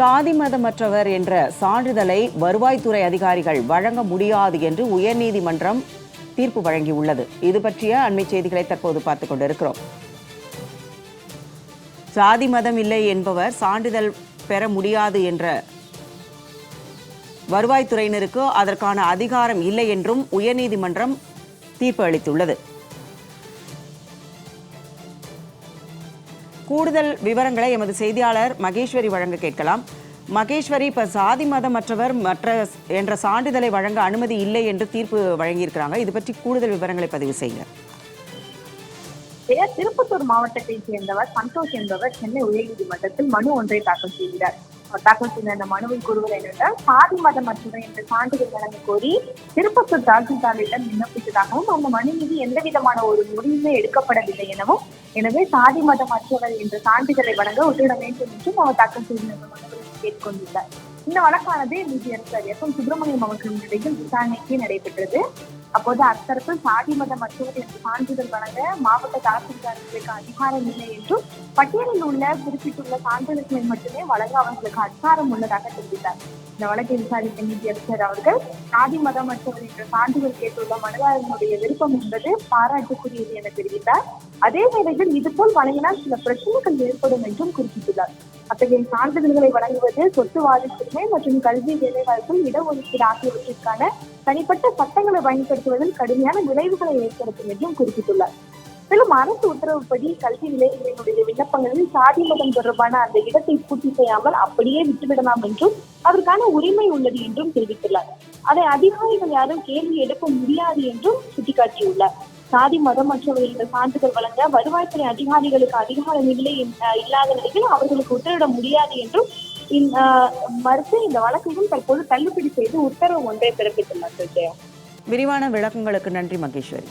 சாதி மதமற்றவர் என்ற சான்றிதழை வருவாய்த்துறை அதிகாரிகள் வழங்க முடியாது என்று உயர்நீதிமன்றம் தீர்ப்பு வழங்கியுள்ளது. இது பற்றிய அண்மை செய்திகளை தற்போது பார்த்துக் கொண்டிருக்கிறோம். சாதி மதம் இல்லை என்பவர் சான்றிதழ் பெற முடியாது என்ற வருவாய்த்துறையினருக்கு அதற்கான அதிகாரம் இல்லை என்றும் உயர்நீதிமன்றம் தீர்ப்பு அளித்துள்ளது. கூடுதல் விவரங்களை எமது செய்தியாளர் மகேஸ்வரி வழங்க கேட்கலாம். மகேஸ்வரி இப்ப சாதி மதமற்றவர் மற்ற என்ற சான்றிதழை வழங்க அனுமதி இல்லை என்று தீர்ப்பு வழங்கியிருக்கிறாங்க. இது பற்றி கூடுதல் விவரங்களை பதிவு செய்யுங்க. திருப்பத்தூர் மாவட்டத்தை சேர்ந்தவர் சந்தோஷ் என்பவர் சென்னை உயர்நீதிமன்றத்தில் மனு ஒன்றை தாக்கல் செய்கிறார். தாக்கல் செய்த அந்த மனுவில் கூறுவது என்னென்றால் சாதி மதம் மட்டுமே என்ற சான்றிதழ் வழங்க கோரி திருப்பத்தூர் தாசில்தாரிடம் விண்ணப்பித்ததாகவும் அந்த மனு மீது எந்த விதமான ஒரு முடிவுமே எடுக்கப்படவில்லை எனவும் எனவே சாதி மதம் மற்றவர் என்ற சான்றிதழை வழங்க உத்திட வேண்டும் என்றும் அவர் தாக்கல் செய்த மனுவை மனுவில் கேட்டுக்கொண்டுள்ளார். இந்த வழக்கானது நீதியரசர் எஸ் எம் சுப்பிரமணியம் அவர்களின் முன்னிலையில் விசாரணைக்கு நடைபெற்றது. அப்போது அத்தரப்பில் சாதி மதம் மற்றவர் என்ற சான்றிதழ் வழங்க மாவட்ட தாசில்தார்களுக்கு அதிகாரம் இல்லை என்றும் பட்டியலில் உள்ள குறிப்பிட்டுள்ள சான்றிதழ்களை மட்டுமே வழங்க அவர்களுக்கு அதிகாரம் உள்ளதாக தெரிவித்தார். இந்த வழக்கை விசாரித்த நீதியரசர் அவர்கள் சாதி மதம் மற்றவர் என்ற சான்றிதழ் கேட்டுள்ள மனிதர்களுடைய விருப்பம் என்பது பாராட்டுக்குரியது என தெரிவித்தார். அதே வேளையில் இதுபோல் வழங்கினால் சில பிரச்சனைகள் ஏற்படும் என்றும் குறிப்பிட்டுள்ளார். அத்தகைய சான்றிதழ்களை வழங்குவது சொத்து வாரிசுரிமை மற்றும் கல்வி வேலைவாய்ப்பு இடஒதுக்கீடு ஆகியவற்றிற்கான தனிப்பட்ட சட்டங்களை பயன்படுத்துவதில் கடுமையான விளைவுகளை ஏற்படுத்தும் என்றும் குறிப்பிட்டுள்ளார். மேலும் அரசு உத்தரவுப்படி கல்வி நிலையங்களினுடைய விண்ணப்பங்களில் சாதி மதம் தொடர்பான அந்த இடத்தை பூர்த்தி செய்யாமல் அப்படியே விட்டுவிடலாம் என்றும் அதற்கான உரிமை உள்ளது என்றும் தெரிவித்துள்ளார். அதை அதிகாரிகள் யாரும் கேள்வி எழுப்ப முடியாது என்றும் சுட்டிக்காட்டியுள்ளார். சாதி மதம் மற்றவர்களுக்கு சான்றிதழ் வழங்க வருவாய்த்துறை அதிகாரிகளுக்கு அதிகாரம் இல்லை இல்லாத நிலையில் அவர்களுக்கு உத்தரவிட முடியாது என்றும் மறுத்து இந்த வழக்கையும் தற்போது தள்ளுபடி செய்து உத்தரவு ஒன்றை பிறப்பித்துள்ளார் விரிவான விளக்கங்களுக்கு நன்றி மகேஸ்வரி.